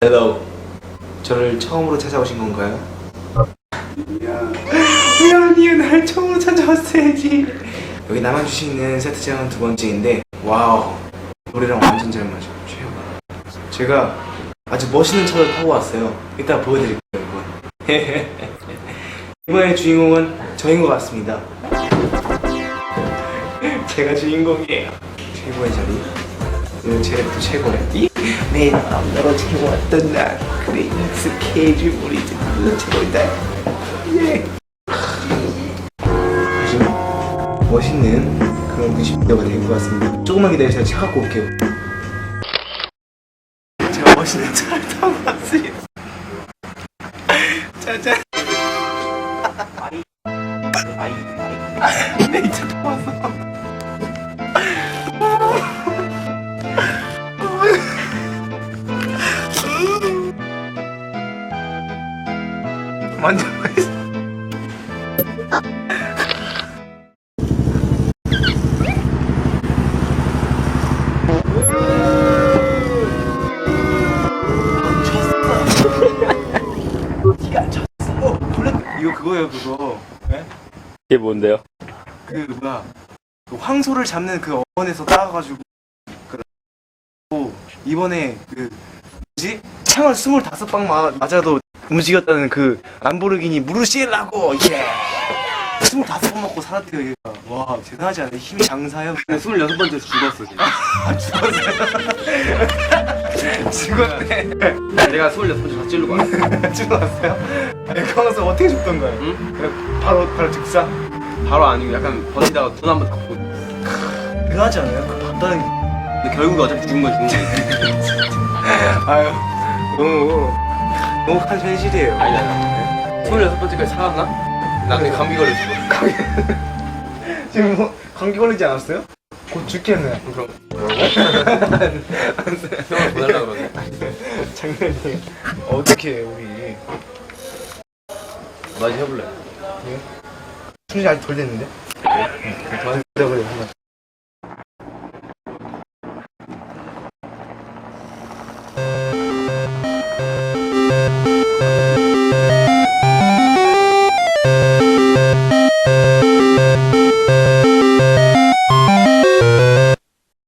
Hello. 저를 처음으로 찾아오신 건가요? 우연히 날 처음으로 찾아왔어야지. 여기 남아주시 있는 세트장은 두 번째인데 와우 노래랑 완전 잘 맞아 최고. 제가 아주 멋있는 차를 타고 왔어요. 이따 보여드릴게요 여러분. 이번의 주인공은 저인 것 같습니다. 제가 주인공이에요. 최고의 자리. 오늘 제랩도 최고야. 이 매일 마음 떨어지게 왔던 나 그래 익숙해질 우리 그 최고이다. 예. 아주 멋있는 그런 뮤직비디오가 될 것 같습니다. 조금만 기다려 제가 차 갖고 올게요. 제가 멋있는 차를 타고 왔어요. 짜잔. 내차 타고 왔어. 만져보겠어. 니가 안 쳤어. 어, 이거 그거예요, 그거. 네? 이게 뭔데요? 그 뭐야 그 황소를 잡는 그 어원에서 따가지고 그 이번에 그 뭐지 창을 스물다섯 방 마- 맞아도 움직였다는 그 람보르기니 무르시엘라고 예. 스물다섯 번 먹고 살았대요 얘가. 와 대단하지 않아요? 힘이 장사요 근데 26번째에서 죽었어 지금. 죽었네. 내가 26번째 다 찌르고 왔어. 죽었어요? 아니 강원서 어떻게 죽던 거예요 응? 그냥 바로 바로 즉사? 바로 아니고 약간 버티다가 눈 한번 감고. 대단하지 않아요? 그 봤다는 게 근데 결국에 어차피 죽은 건 죽은 거지 아유 너무 너무 한 현실이에요 아니 아니 26번째까지 살았나? 나중에 감기 걸렸어 지금 뭐 감기 걸리지 않았어요? 곧 죽겠네. 그럼 형을 보내려고 그러네 장난이에요. 어떻게 해 우리? 나 이제 해볼래 숨이 아직 덜 됐는데? 더 그래 그래 한번.